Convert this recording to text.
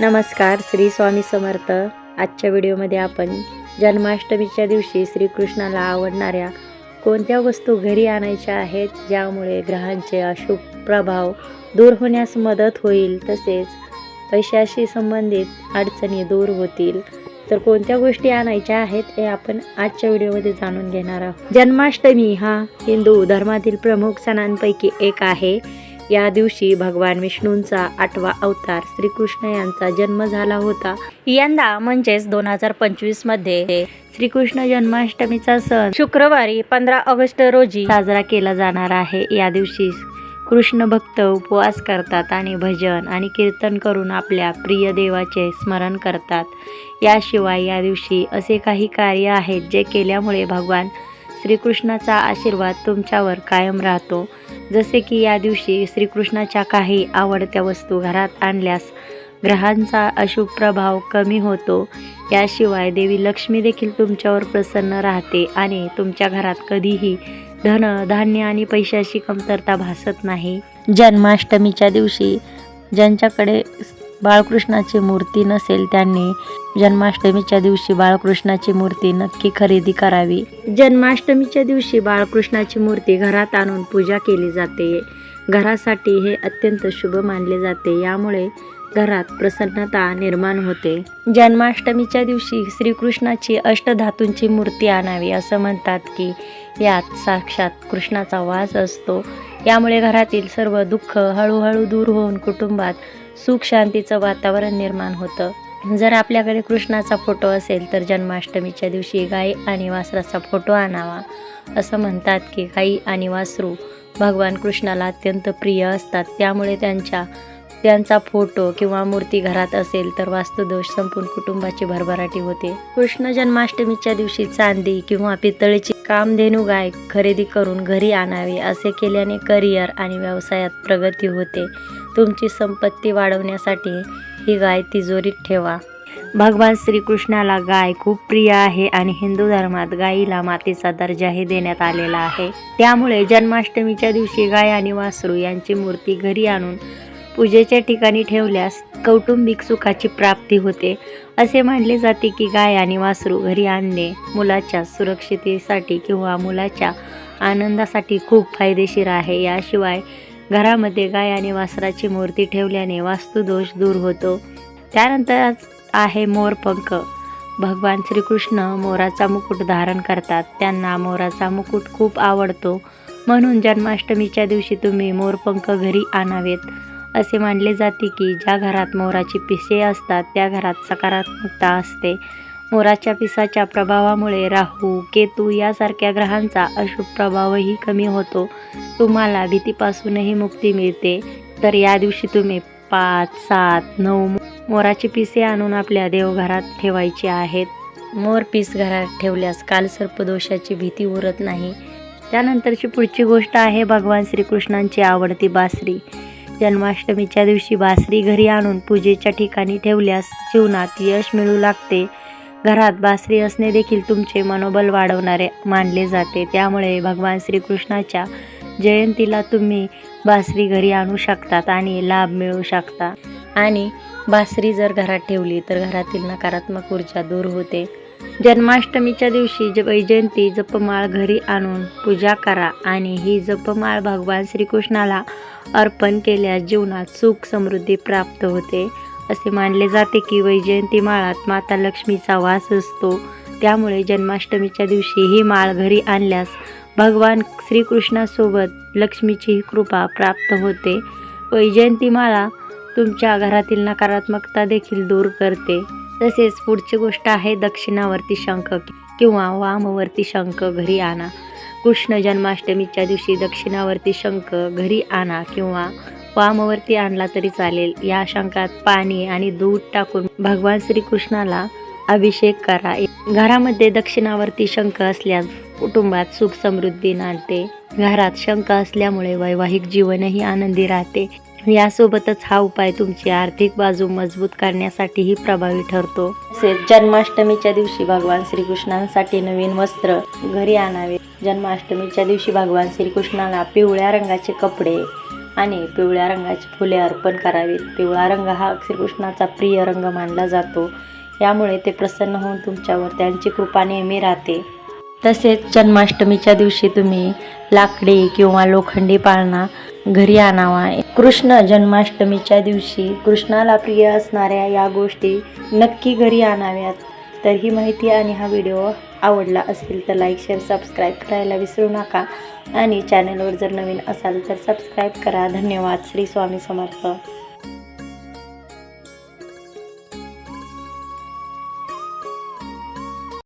नमस्कार श्री स्वामी समर्थ. आजच्या व्हिडिओमध्ये आपण जन्माष्टमीच्या दिवशी श्रीकृष्णाला आवडणाऱ्या कोणत्या वस्तू घरी आणायच्या आहेत ज्यामुळे ग्रहांचे अशुभ प्रभाव दूर होण्यास मदत होईल तसेच पैशाशी संबंधित अडचणी दूर होतील. तर कोणत्या गोष्टी आणायच्या आहेत हे आपण आजच्या व्हिडिओमध्ये जाणून घेणार आहोत. जन्माष्टमी हा हिंदू धर्मातील प्रमुख सणांपैकी एक आहे. या दिवशी भगवान विष्णूंचा आठवा अवतार श्रीकृष्ण यांचा जन्म झाला होता. यंदा म्हणजेच दोन हजार पंचवीसमध्ये श्रीकृष्ण जन्माष्टमीचा सण शुक्रवारी पंधरा ऑगस्ट रोजी साजरा केला जाणार आहे. या दिवशी कृष्ण भक्त उपवास करतात आणि भजन आणि कीर्तन करून आपल्या प्रिय देवाचे स्मरण करतात. याशिवाय या दिवशी असे काही कार्य आहेत जे केल्यामुळे भगवान श्रीकृष्णाचा आशीर्वाद तुमच्यावर कायम राहतो. जसे की या दिवशी श्रीकृष्णाच्या काही आवडत्या वस्तू घरात आणल्यास ग्रहांचा अशुभ प्रभाव कमी होतो. याशिवाय देवी लक्ष्मी देखील तुमच्यावर प्रसन्न राहते आणि तुमच्या घरात कधीही धन धान्य आणि पैशाची कमतरता भासत नाही. जन्माष्टमीच्या दिवशी ज्यांच्याकडे बाळकृष्णाची मूर्ती नसेल त्यांनी जन्माष्टमीच्या दिवशी बाळकृष्णाची मूर्ती नक्की खरेदी करावी. जन्माष्टमीच्या दिवशी बाळकृष्णाची मूर्ती घरात आणून पूजा केली जाते. घरासाठी हे अत्यंत शुभ मानले जाते यामुळे घरात प्रसन्नता निर्माण होते. जन्माष्टमीच्या दिवशी श्रीकृष्णाची अष्टधातूंची मूर्ती आणावी असं म्हणतात की यात साक्षात कृष्णाचा वास असतो. यामुळे घरातील सर्व दुःख हळूहळू दूर होऊन कुटुंबात सुख शांतीचं वातावरण निर्माण होतं. जर आपल्याकडे कृष्णाचा फोटो असेल तर जन्माष्टमीच्या दिवशी गाई आणि वासराचा फोटो आणावा. असं म्हणतात की गाई आणि वासरू भगवान कृष्णाला अत्यंत प्रिय असतात. त्यामुळे त्यांच्या त्यांचा फोटो किंवा मूर्ती घरात असेल तर वास्तुदोष संपूर्ण कुटुंबाची भरभराटी होते. कृष्ण जन्माष्टमीच्या दिवशी चांदी किंवा पितळेची कामधेनू गाय खरेदी करून घरी आणावी असे केल्याने करिअर आणि व्यवसायात प्रगती होते. तुमची संपत्ती वाढवण्यासाठी ही गाय तिजोरीत ठेवा. भगवान श्रीकृष्णाला गाय खूप प्रिय आहे आणि हिंदू धर्मात गायीला मातेचा दर्जाही देण्यात आलेला आहे. त्यामुळे जन्माष्टमीच्या दिवशी गाय आणि वासरू यांची मूर्ती घरी आणून पूजेच्या ठिकाणी ठेवल्यास कौटुंबिक सुखाची प्राप्ती होते. असे मानले जाते की गाय आणि वासरू घरी आणणे मुलाच्या सुरक्षितेसाठी किंवा मुलाच्या आनंदासाठी खूप फायदेशीर आहे. याशिवाय घरामध्ये गाय आणि वासराची मूर्ती ठेवल्याने वास्तुदोष दूर होतो. त्यानंतर आहे मोरपंख भगवान श्रीकृष्ण मोराचा मुकुट धारण करतात. त्यांना मोराचा मुकुट खूप आवडतो. म्हणून जन्माष्टमीच्या दिवशी तुम्ही मोरपंख घरी आणावेत. असे मानले जाते की ज्या घरात मोराची पिसे असतात त्या घरात सकारात्मकता असते. मोराच्या पिसाच्या प्रभावामुळे राहू केतू यासारख्या ग्रहांचा अशुभ प्रभावही कमी होतो. तुम्हाला भीतीपासूनही मुक्ती मिळते. तर या दिवशी तुम्ही पाच सात नऊ मोराची पिसे आणून आपल्या देवघरात ठेवायचे आहेत. मोर पीस घरात ठेवल्यास कालसर्पदोषाची भीती उरत नाही. त्यानंतरची पुढची गोष्ट आहे भगवान श्रीकृष्णांची आवडती बासरी. जन्माष्टमीच्या दिवशी बासरी घरी आणून पूजेच्या ठिकाणी ठेवल्यास जीवनात यश मिळू लागते. घरात बासरी असणे देखील तुमचे मनोबल वाढवणारे मानले जाते. त्यामुळे भगवान श्रीकृष्णाच्या जयंतीला तुम्ही बासरी घरी आणू शकतात आणि लाभ मिळू शकता. आणि बासरी जर घरात ठेवली तर घरातील नकारात्मक ऊर्जा दूर होते. जन्माष्टमीच्या दिवशी ज वैजयंती जपमाळ घरी आणून पूजा करा आणि ही जपमाळ भगवान श्रीकृष्णाला अर्पण केल्यास जीवनात सुख समृद्धी प्राप्त होते. असे मानले जाते की वैजयंती माळात माता लक्ष्मीचा वास असतो. त्यामुळे जन्माष्टमीच्या दिवशी ही माळ घरी आणल्यास भगवान श्रीकृष्णासोबत लक्ष्मीची कृपा प्राप्त होते. वैजयंती माळा तुमच्या घरातील नकारात्मकता देखील दूर करते. तसेच पुढची गोष्ट आहे दक्षिणावर्ती शंख किंवा वामवर्ती शंख घरी आणा. कृष्ण जन्माष्टमीच्या दिवशी दक्षिणावर्ती शंख घरी आणा किंवा वामवरती आणला तरी चालेल. या शंकात पाणी आणि दूध टाकून भगवान श्रीकृष्णाला अभिषेक करा. घरामध्ये दक्षिणावर्ती शंख असल्यास कुटुंबात सुख समृद्धी नांदते. घरात शंख असल्यामुळे वैवाहिक जीवनही आनंदी राहते. यासोबतच हा उपाय तुमची आर्थिक बाजू मजबूत करण्यासाठीही प्रभावी ठरतो. तसेच जन्माष्टमीच्या दिवशी भगवान श्रीकृष्णांसाठी नवीन वस्त्र घरी आणावे. जन्माष्टमीच्या दिवशी भगवान श्रीकृष्णाला पिवळ्या रंगाचे कपडे आणि पिवळ्या रंगाची फुले अर्पण करावीत. पिवळा रंग हा श्रीकृष्णाचा प्रिय रंग मानला जातो. यामुळे ते प्रसन्न होऊन तुमच्यावर त्यांची कृपा नेहमी राहते. तसेच जन्माष्टमीच्या दिवशी तुम्ही लाकडी किंवा लोखंडी पाळणा घरी आणावा. कृष्ण जन्माष्टमीच्या दिवशी कृष्णाला प्रिय असणाऱ्या या गोष्टी नक्की घरी आणाव्यात. तर ही माहिती आणि हा व्हिडिओ आवडला असेल तर लाईक शेअर सबस्क्राईब करायला विसरू नका. आणि चॅनलवर जर नवीन असाल तर सबस्क्राईब करा. धन्यवाद. श्री स्वामी समर्थ.